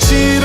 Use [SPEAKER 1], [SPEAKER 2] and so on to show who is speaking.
[SPEAKER 1] চির